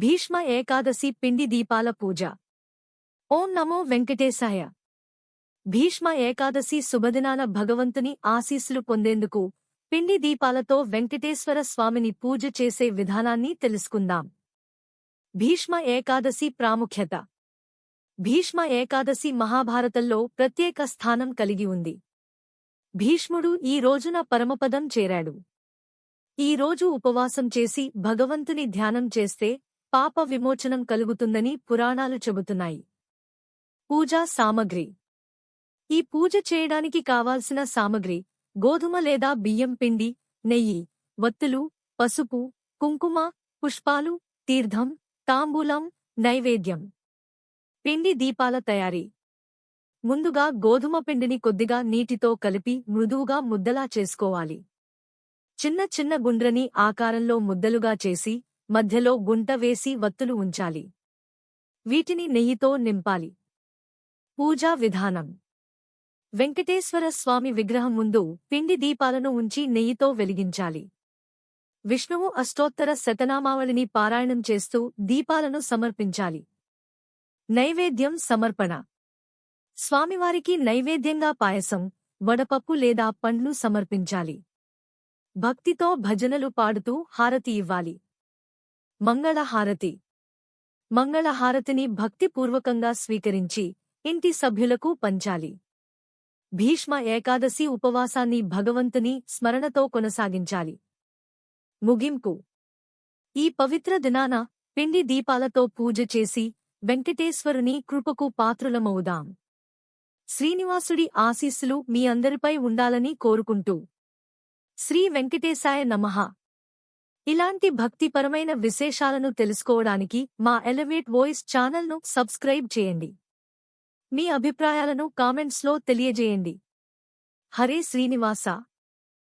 భీష్మ ఏకాదశి పిండి దీపాల పూజ. ఓం నమో వెంకటేశాయ. భీష్మ ఏకాదశి శుభదినాన భగవంతుని ఆశీస్సులు పొందేందుకు పిండి దీపాలతో వెంకటేశ్వర స్వామిని పూజ చేసే విధానాన్ని తెలుసుకుందాం. భీష్మ ఏకాదశి ప్రాముఖ్యత. భీష్మ ఏకాదశి మహాభారతంలో ప్రత్యేక స్థానం కలిగి ఉంది. భీష్ముడు ఈ రోజున పరమపదం చేరాడు. ఈ రోజు ఉపవాసం చేసి భగవంతుని ధ్యానం చేస్తే పాప విమోచనం కలుగుతుందని పురాణాలు చెబుతున్నాయి. పూజా సామగ్రి. ఈ పూజ చేయడానికి కావాల్సిన సామగ్రి గోధుమ లేదా బియ్యం పిండి నెయ్యి వత్తులు పసుపు కుంకుమ పుష్పాలు తీర్థం తాంబూలం నైవేద్యం. పిండి దీపాల తయారీ. ముందుగా గోధుమ పిండిని కొద్దిగా నీటితో కలిపి మృదువుగా ముద్దలా చేసుకోవాలి. చిన్న చిన్న గుండ్రని ఆకారంలో ముద్దలుగా చేసి మధ్యలో గుంట వేసి వత్తులు ఉంచాలి. వీటిని నెయ్యితో నింపాలి. పూజా విధానం. వెంకటేశ్వర స్వామి విగ్రహం ముందు పిండి దీపాలను ఉంచి నెయ్యితో వెలిగించాలి. విష్ణువు అష్టోత్తర శతనామావళిని పారాయణం చేస్తూ దీపాలను సమర్పించాలి. నైవేద్యం సమర్పణ. స్వామివారికి నైవేద్యంగా పాయసం వడపప్పు లేదా పండ్లు సమర్పించాలి. భక్తితో భజనలు పాడుతూ హారతి ఇవ్వాలి. మంగళహారతి. మంగళహారతిని భక్తిపూర్వకంగా స్వీకరించి ఇంటి సభ్యులకు పంచాలి. భీష్మ ఏకాదశి ఉపవాసాన్ని భగవంతుని స్మరణతో కొనసాగించాలి. ముగింపు. ఈ పవిత్ర దినాన పిండి దీపాలతో పూజ చేసి వెంకటేశ్వరుని కృపకు పాత్రులమవుదాం. శ్రీనివాసుడి ఆశీస్సులు మీ అందరిపై ఉండాలని కోరుకుంటూ. శ్రీ వెంకటేశాయ నమః. ఇలాంటి భక్తిపరమైన విశేషాలను తెలుసుకోవడానికి మా ఎలివేట్ వాయిస్ ఛానల్ను సబ్స్క్రైబ్ చేయండి. మీ అభిప్రాయాలను కామెంట్స్లో తెలియజేయండి. హరే శ్రీనివాస.